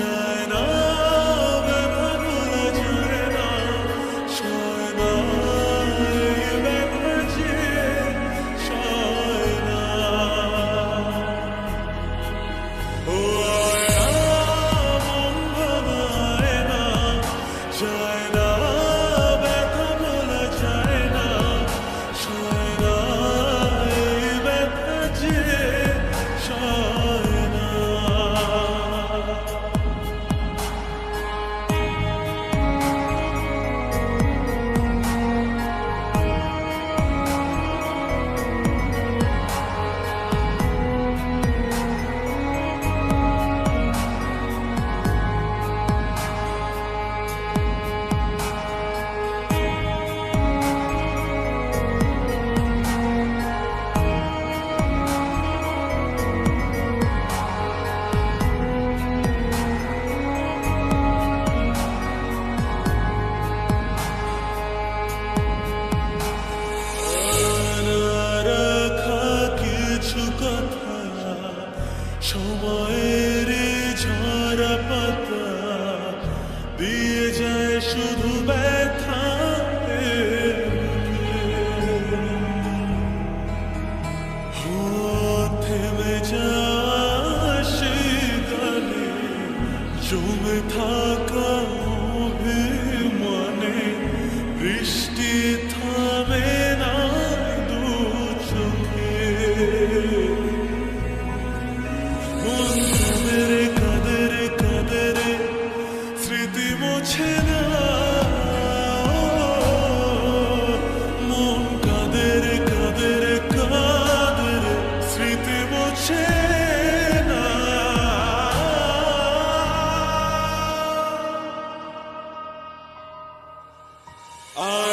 treasure. জমে থাকা মনে বৃষ্টি থামে না দু চোখে কাদের কাদের স্মৃতি মোছে না Uh